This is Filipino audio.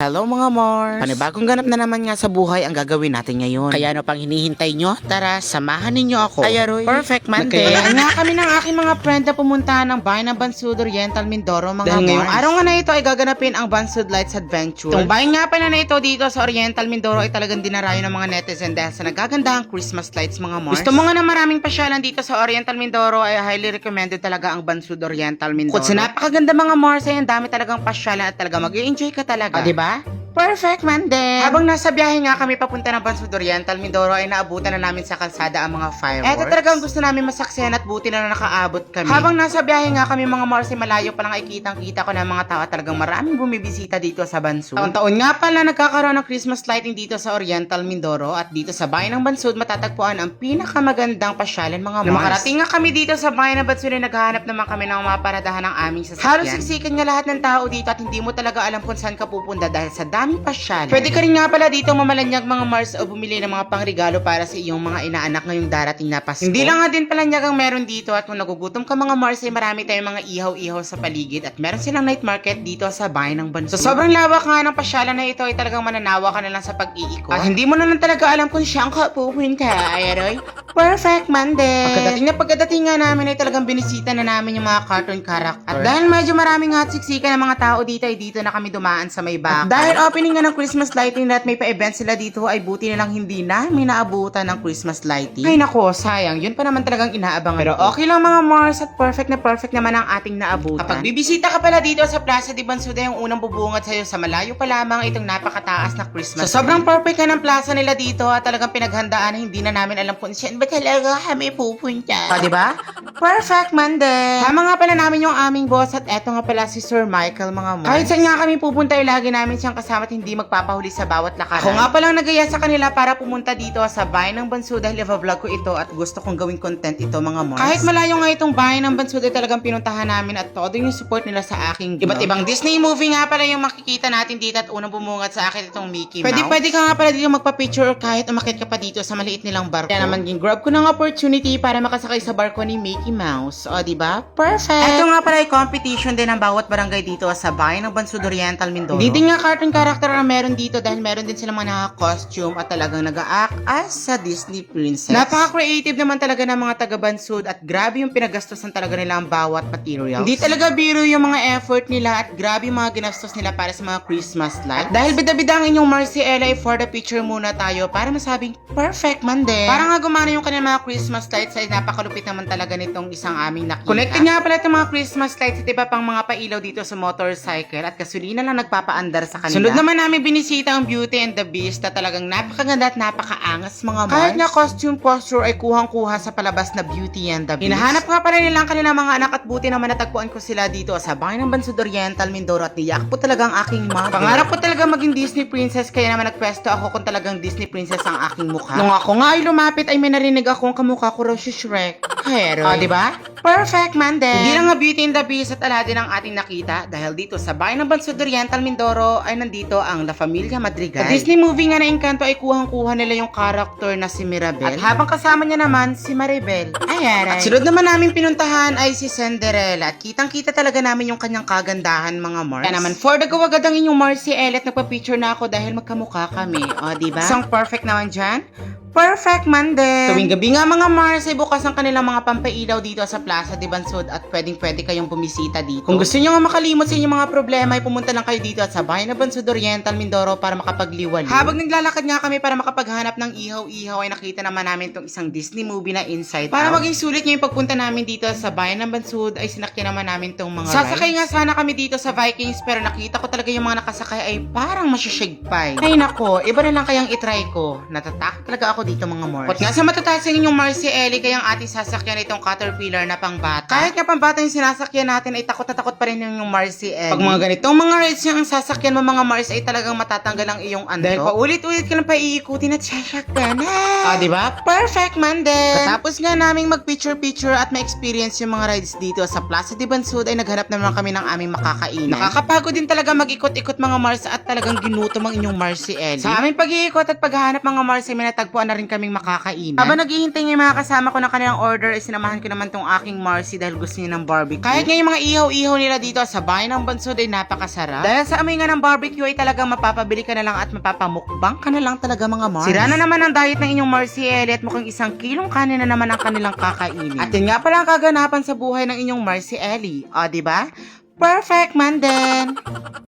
Hello mga Mars! Panibagong ganap na naman nga sa buhay ang gagawin natin ngayon. Kaya ano pang hinihintay nyo? Tara, samahan ninyo ako. Ay, Aroy. Perfect man din. Nagkailangan nga kami ng aking mga friend na pumunta ng bayan ng Bansud Oriental Mindoro mga Dahil ngayong araw nga na ito ay gaganapin ang Bansud Lights Adventure. Itong bayan nga pala na ito dito sa Oriental Mindoro ay talagang dinarayo ng mga netizen dahil sa nagagandahang Christmas lights mga Mars. Gusto mo nga na maraming pasyalan dito sa Oriental Mindoro ay highly recommended talaga ang Bansud Oriental Mindoro. Kung sa napakaganda mga Mars ay ang dami talagang pasyalan at talaga mag enjoy ka talaga. O, diba? Perfect man din. Habang nasa biyahe nga kami papunta ng Bansud Oriental, Mindoro ay naabutan na namin sa kalsada ang mga fireworks. Eto talagang gusto namin masaksihan at buti na nakaabot kami. Habang nasa biyahe nga kami mga Mars ay malayo pa lang ay kitang kita ko na mga tao at talagang maraming bumibisita dito sa Bansud. Taon-taon nga pala nagkakaroon ng Christmas lighting dito sa Oriental Mindoro at dito sa bayan ng Bansud matatagpuan ang pinakamagandang pasyalan mga Mars. Nung makarating nga kami dito sa bayan ng Bansud ay naghahanap naman kami ng mga paradahan ng aming sasakyan. Halos siksikan nga lahat ng tao dito at hindi mo talaga alam kung saan ka pupunta dahil sa daming pasyalan. Pwede ka rin nga pala dito mamalanyag mga Mars o bumili ng mga pangregalo para sa iyong mga inaanak ngayong darating na Pasko. Hindi lang nga din palanyag ang meron dito at kung nagugutom ka mga Mars ay marami tayong mga ihaw-ihaw sa paligid at meron silang night market dito sa bayan ng Bansud. So sobrang lawak nga ng pasyalan na ito ay talagang mananawa ka na lang sa pag-iikot. At hindi mo na lang talaga alam kung saan ka pupunta, ay aroy. Perfect Monday! Pagkadating na pagkadating nga namin ay talagang binisita na namin yung mga cartoon character. At dahil medyo maraming nga at siksikan ng mga tao dito ay dito na kami dumaan sa may. At dahil opening nga ng Christmas lighting na at may pa-event sila dito ay buti na lang hindi namin naabutan ng Christmas lighting. Ay nako, sayang. Yun pa naman talagang inaabangan Pero okay lang mga Mars at perfect na perfect naman ang ating naabutan. Kapag bibisita ka pala dito sa Plaza de Bansuda yung unang bubungad sa'yo sa malayo pa lamang itong napakataas na Christmas. So sobrang perfect ka ng plaza nila dito at talagang pinaghandaan na hindi na namin alam kung saan ba talaga kami pupunta. O, di ba? Perfect Monday! Tama nga pala namin yung aming boss at eto nga pala si Sir Michael mga Mars. Kahit saan nga kami pupunta ay lagi namin siyang kasama at hindi magpapahuli sa bawat lakaran. Ako nga palang nagaya sa kanila para pumunta dito sa bayan ng Bansu dahil vlog ko ito at gusto kong gawing content ito mga Mars. Kahit malayo nga itong bayan ng Bansu ay talagang pinuntahan namin at todo yung support nila sa aking vlog. Iba't ibang Disney movie nga pala yung makikita natin dito at unang bumungad sa akin itong Mickey Mouse. Pwede, pwede ka nga pala dito magpa-picture kahit umakit ka pa dito sa maliit nilang barko. Kaya naman yung grab ko ng opportunity para makasakay sa barko ni Mickey Mouse. O, di ba? Perfect! Ito nga pala ay competition din ng bawat barangay dito sa bayan ng Bansud Oriental, Mindoro. Hindi din nga cartoon character ang meron dito dahil meron din silang mga naka-costume at talagang nag-act as sa Disney princess. Napaka-creative naman talaga ng mga taga-Bansud at grabe yung pinagastosan talaga nila ang bawat materials. Hindi talaga biro yung mga effort nila at grabe yung mga ginastos nila para sa mga Christmas lights. At dahil bida-bida ang inyong Marcy Ella, ay for the picture muna tayo para masabing perfect man din. Para nga gumana yung kanilang mga Christmas lights ay napakalupit naman talaga nitong isang aming nakita. Connected nga pala itong mga Christmas lights at iba pang mga pailaw dito sa motorcycle at kasulina lang nagpapaandar sa kanila. Sunod naman namin binisita ang Beauty and the Beast na talagang napakaganda at napakaangas mga Mars. Kahit na costume posture ay kuhang-kuha sa palabas na Beauty and the Beast. Hinahanap nga pala nila ang kanilang mga anak at buti naman natagpuan ko sila dito sa bayan ng Bansud Oriental, Mindoro at niyak po talagang aking mother. Pangarap ko talaga maging Disney princess kaya naman nagpwesto ako kung talagang Disney princess ang aking mukha. Nung ako nga ay lumapit ay may narinig akong kamukha ko raw si Shrek. Pero, oh, di ba? Perfect man din. Hindi lang nga Beauty and the Beast at Aladdin ang ating nakita dahil dito sa bayan ng Bansud Oriental, Mindoro ay nandito ang La Familia Madrigal. Sa Disney movie nga na Encanto ay kuhang-kuha nila yung character na si Mirabel. At habang kasama niya naman si Maribel. Ay, aray. At sunod naman namin pinuntahan ay si Cinderella. At kitang-kita talaga namin yung kanyang kagandahan mga Mars. Kaya naman, for the go agad ang inyong Marcy Elliot, nagpa-picture na ako dahil magkamukha kami. O, di ba? Isang perfect naman dyan. Perfect man din. Tuwing gabi nga mga Mars ay bukas ang kanilang mga pampailaw dito sa Plaza de Bansud at pwedeng pwede kayong bumisita dito. Kung gusto nyo nga makalimot sa inyong mga problema ay pumunta lang kayo dito at sa bayan ng Bansud Oriental, Mindoro para makapagliwaliw. Habang naglalakad nga kami para makapaghanap ng ihaw-ihaw ay nakita naman namin itong isang Disney movie na Inside Para maging sulit nyo yung pagpunta namin dito sa bayan ng Bansud ay sinakyan naman namin itong mga Sasakay nga sana kami dito sa Vikings pero nakita ko talaga yung mga nakasakay ay parang masyashigpay. Ay nako, iba na lang kayang itry ko. Natatakot talaga ako dito mga Mars. At nga sa matataas sa inyong Marcy Ellie kayang ating sasakyan itong Caterpillar na pangbata. Kahit nga pambata yung sinasakyan natin ay takot na takot pa rin yung Marcy Ellie. Pag mga ganitong mga rides yung sasakyan mo mga Mars ay talagang matatanggal ang iyong antok. Dahil paulit-ulit ka lang pa iikutin at sasakyan. Ah, di ba? Perfect man din. Katapos nga naming mag-picture-picture at ma-experience yung mga rides dito sa Plaza de Bansud ay naghanap naman kami ng aming makakainan. Nakakapagod din talaga mag-ikot-ikot mga Mars at talagang ginutom ang inyong Marcy Ellie. Sa aming pag-iikot at paghahanap mga Mars ay may natagpuan na rin kaming makakainan. Habang naghihintay nga yung mga kasama ko ng kanilang order, ay sinamahan ko naman tong aking Marcy dahil gusto niya ng barbecue. Kahit nga yung mga ihaw-ihaw nila dito sa bayan ng Bansod ay napakasarap. Dahil sa amoy nga ng barbecue ay talagang mapapabili ka na lang at mapapamukbang ka na lang talaga mga Mars. Sira na naman ang diet ng inyong Marcy Ellie at mukhang isang kilong kanin na naman ang kanilang kakainin. At yun nga pala ang kaganapan sa buhay ng inyong Marcy Ellie. O, di ba? Perfect man din!